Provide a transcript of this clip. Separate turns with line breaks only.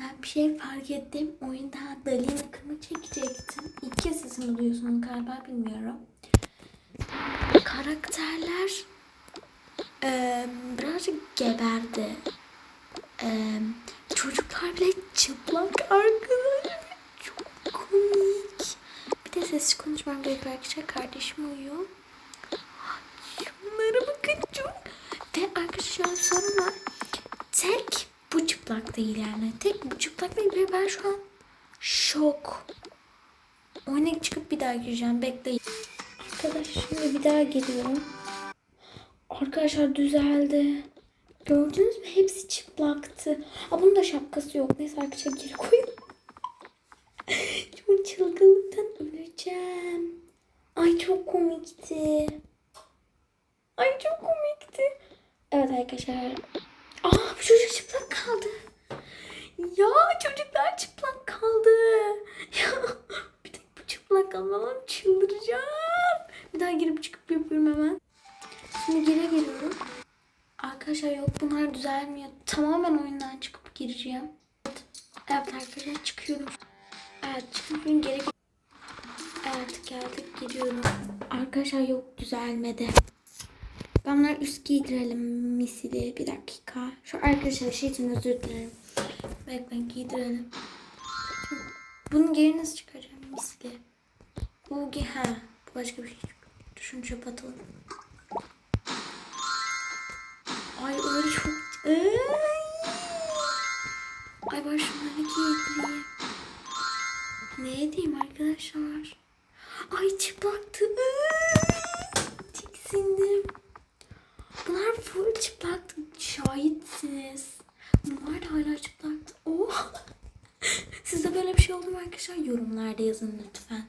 Ben bir şey fark ettim. Oyunda Dali'nin akımı çekecektim. İlk kez sesini duyuyorsunuz galiba bilmiyorum. Karakterler eee, birazcık geberdi. Eee, çocuklar bile çıplak arkadaşlar. Çok komik. Bir de sessiz konuşmam gerekiyor arkadaşlar. Kardeşim uyuyor. Şunlara bakın çok. Ve arkadaşlar şöyle bir sorun var. Tek bu çıplak değil yani. Tek bu çıplak değil ve ben şu an şok. Oyuna çıkıp bir daha gireceğim. Bekleyin. Arkadaşlar şimdi bir daha giriyorum. Arkadaşlar düzeldi. Gördünüz mü? Hepsi çıplaktı. Aa, bunun da şapkası yok. Neyse arkadaşlar geri koyalım. Çok çılgınlıktan öleceğim. Ay çok komikti. Ay çok komikti. Evet arkadaşlar. Aa bu çocuk çıplak kaldı. Ya çocuklar çıplak kaldı. Ya bir tek bu çıplak kalmadan çıldıracağım. Bir daha girip çıkıp yapıyorum hemen. Şimdi geri geliyorum. Arkadaşlar yok bunlar düzelmiyor. Tamamen oyundan çıkıp gireceğim. Evet, arkadaşlar çıkıyorum. Evet çıkıyorum geri Evet geldik giriyorum. Arkadaşlar yok düzelmedi. Ben üst giydirelim misili. Bir dakika. Şu arkadaşlar şey için özür dilerim. Bekleyin giydirelim. Bunu geri nasıl çıkaracağım misili? Bu ha bu başka bir şey. Şunu çöpe atalım. Ay öyle çok... Ay, Ay ben şunları giydireyim. Ne edeyim arkadaşlar? Ay çıplaktı. Tiksindim. Bunlar full çıplaktı. Şahitsiniz. Bunlar da hala çıplaktı. Oh. Sizde böyle bir şey oldu mu arkadaşlar? Yorumlarda yazın lütfen.